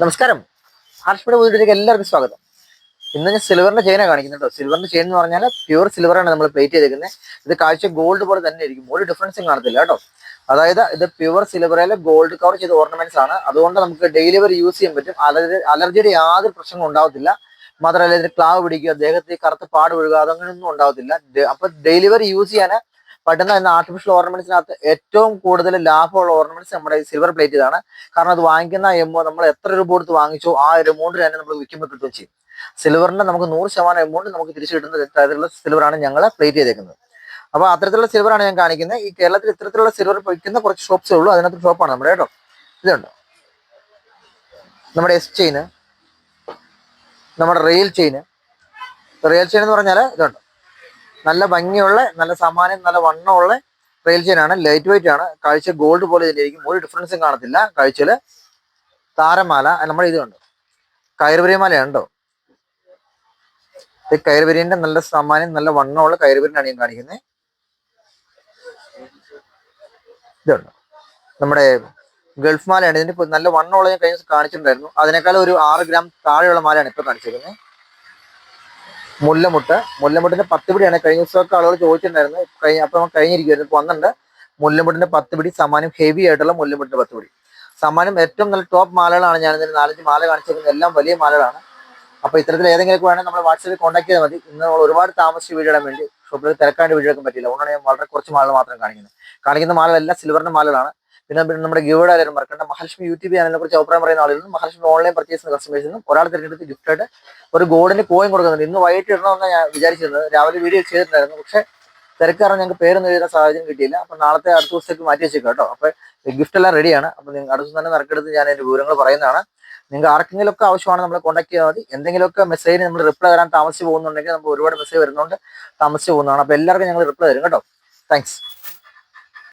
നമസ്കാരം. ഹാർഷ്മിയുടെ വീട്ടിലേക്ക് എല്ലാവർക്കും സ്വാഗതം. ഇന്ന് ഞാൻ സിൽവറിന്റെ ചെയിനാണ് കാണിക്കുന്നത് കേട്ടോ സിൽവറിന്റെ ചെയിൻ എന്ന് പറഞ്ഞാൽ പ്യൂർ സിൽവറാണ് നമ്മൾ പ്ലേറ്റ് ചെയ്തേക്കുന്നത് ഇത് കാഴ്ച ഗോൾഡ് പോലെ തന്നെ ഇരിക്കും. ഒരു ഡിഫറൻസും കാണത്തില്ല കേട്ടോ. അതായത് ഇത് പ്യുവർ സിൽവറിൽ ഗോൾഡ് കവർ ചെയ്ത ഓർണമെന്റ്സ് ആണ്. അതുകൊണ്ട് നമുക്ക് ഡെയിലി വരെ യൂസ് ചെയ്യാൻ പറ്റും. അലർജി അലർജിയുടെ യാതൊരു പ്രശ്നങ്ങളും ഉണ്ടാവത്തില്ല. മാത്രമല്ല ഇതിന് ക്ലാവ് പിടിക്കുക ദേഹത്തിൽ കറുത്ത പാട് ഒഴുകുക അതങ്ങനെയൊന്നും ഉണ്ടാവത്തില്ല. അപ്പൊ ഡെയിലി വരെ യൂസ് ചെയ്യാൻ പറ്റുന്ന എന്ന ആർട്ടിഫിഷ്യൽ ഓർണമെന്റ്സിനകത്ത് ഏറ്റവും കൂടുതൽ ലാഭമുള്ള ഓർണമെന്റ്സ് നമ്മുടെ സിൽവർ പ്ലേറ്റ് ഇതാണ്. കാരണം അത് വാങ്ങിക്കുന്ന എമൗ നമ്മൾ എത്ര രൂപ കൊടുത്ത് വാങ്ങിച്ചോ ആ ഒരു എമൗണ്ട് തന്നെ നമ്മൾ വിൽക്കുമ്പോൾ കിട്ടുകയും ചെയ്യും. സിൽവറിന്റെ നമുക്ക് നൂറ് ശതമാനം എമൗണ്ട് നമുക്ക് തിരിച്ചു കിട്ടുന്ന തരത്തിലുള്ള സിൽവറാണ് ഞങ്ങൾ പ്ലേറ്റ് ചെയ്തേക്കുന്നത്. അപ്പോൾ അത്തരത്തിലുള്ള സിൽവറാണ് ഞാൻ കാണിക്കുന്നത്. ഈ കേരളത്തിൽ ഇത്തരത്തിലുള്ള സിൽവർ വയ്ക്കുന്ന കുറച്ച് ഷോപ്സേ ഉള്ളൂ. അതിനകത്ത് ഷോപ്പാണ് നമ്മുടെ കേട്ടോ. ഇതുണ്ട്. നമ്മുടെ എസ് ചെയിന് നമ്മുടെ റെയിൽ ചെയിന് റെയിൽ ചെയിൻ എന്ന് പറഞ്ഞാൽ ഇതുണ്ട്. നല്ല ഭംഗിയുള്ള നല്ല സമാനം നല്ല വണ്ണമുള്ള റെയിൽ ചെയിൻ ആണ്. ലൈറ്റ് വെയിറ്റ് ആണ്. കാഴ്ച ഗോൾഡ് പോലെ ഇതിലിരിക്കും ഒരു ഡിഫറൻസും കാണത്തില്ല. കാഴ്ചയിൽ താരമാല നമ്മുടെ ഇത് കണ്ടോ? കയറുപരിമാല ഉണ്ടോ ഈ കയറുപരിന്റെ നല്ല സമാനം നല്ല വണ്ണമുള്ള കയറുപരിനാണ് ഞാൻ കാണിക്കുന്നത് ഇതുണ്ട് നമ്മുടെ ഗൾഫ് മാലയാണ്. ഇതിന്റെ നല്ല വണ്ണമുള്ള ഞാൻ കഴിഞ്ഞ കാണിച്ചിട്ടുണ്ടായിരുന്നു. അതിനേക്കാൾ ഒരു ആറ് ഗ്രാം താഴെയുള്ള മാലയാണ് ഇപ്പൊ കാണിച്ചിരിക്കുന്നത്. മുല്ലമുട്ട്. മുല്ലമുട്ടിന്റെ പത്ത് പിടിയാണ്. കഴിഞ്ഞ ദിവസമൊക്കെ ആളുകൾ ചോദിച്ചിട്ടുണ്ടായിരുന്നു. കഴിഞ്ഞ അപ്പൊ നമുക്ക് കഴിഞ്ഞിരിക്കുമായിരുന്നു ഇപ്പൊ വന്നിട്ടുണ്ട്. മുല്ലമുട്ടിന്റെ പത്ത് പിടി സമ്മാനം ഹെവി ആയിട്ടുള്ള മുല്ലമുട്ടിന്റെ പത്ത് പിടി. സമ്മാനം ഏറ്റവും നല്ല ടോപ്പ് മാലകളാണ് ഞാൻ ഇതിന് നാലഞ്ച് മാല കാണിച്ചിരിക്കുന്നത്. എല്ലാം വലിയ മാലകളാണ്. അപ്പൊ ഇത്തരത്തിൽ ഏതെങ്കിലും വേണമെങ്കിൽ നമ്മൾ വാട്സാപ്പിൽ കോൺടാക്ട് ചെയ്താൽ മതി. ഇന്ന് നമ്മൾ ഒരുപാട് താമസിച്ച് വീടിടാൻ വേണ്ടി. ഷോപ്പിൽ തിരക്കാണ്ട് വീടെടുക്കാൻ പറ്റില്ല ഞാൻ വളരെ കുറച്ച് മാലകൾ മാത്രം കാണിക്കുന്നത്. കാണിക്കുന്ന മാലകളെല്ലാം സിൽവറിന്റെ മാലകളാണ്. പിന്നെ പിന്നെ നമ്മുടെ ഗിവേഡ് ആയാലും മറക്കണ്ട മഹാലക്ഷ്മി യൂട്യൂബ് ചാനലിനെ കുറിച്ച് അഭിപ്രായം പറയുന്ന ആളുകളും മഹാലക്ഷ്മി ഓൺലൈൻ പർച്ചേസ് ചെയ്യുന്ന കസ്റ്റമേഴ്സിൽ നിന്നും ഒരാൾ തിരഞ്ഞെടുത്ത് ഗിഫ്റ്റായിട്ട് ഒരു ഗോൾഡിന് കോയിൻ കൊടുക്കുന്നുണ്ട്. ഇന്ന് വൈകിട്ട് ഇടണമെന്ന് ഞാൻ വിചാരിച്ചിരുന്നത്. രാവിലെ വീഡിയോ ചെയ്തിട്ടുണ്ടായിരുന്നു. പക്ഷേ തിരക്കാരണം ഞങ്ങൾക്ക് പേരൊന്നും എഴുതാൻ സാഹചര്യം കിട്ടിയില്ല. അപ്പം നാളത്തെ അടുത്ത ദിവസത്തേക്ക് മാറ്റി വെച്ചേക്കാം കേട്ടോ. അപ്പൊ ഗിഫ്റ്റ് എല്ലാം റെഡിയാണ് അപ്പൊ നിങ്ങൾ അടുത്ത തന്നെ നറുക്കെടുത്ത് ഞാൻ എന്റെ വിവരങ്ങൾ പറയുന്നതാണ്. നിങ്ങൾക്ക് ആർക്കെങ്കിലുമൊക്കെ ആവശ്യമാണ് നമ്മളെ കോൺടാക്ട് ചെയ്താൽ മതി. എന്തെങ്കിലുമൊക്കെ മെസ്സേജിന് നമ്മൾ റിപ്ലൈ തരാൻ താമസിച്ച് പോകുന്നുണ്ടെങ്കിൽ നമുക്ക് ഒരുപാട് മെസ്സേജ് വരുന്നുണ്ട്. താമസിച്ച് പോകുന്നതാണ്. അപ്പൊ എല്ലാവർക്കും ഞങ്ങൾ റിപ്ലൈ തരും കേട്ടോ. താങ്ക്സ്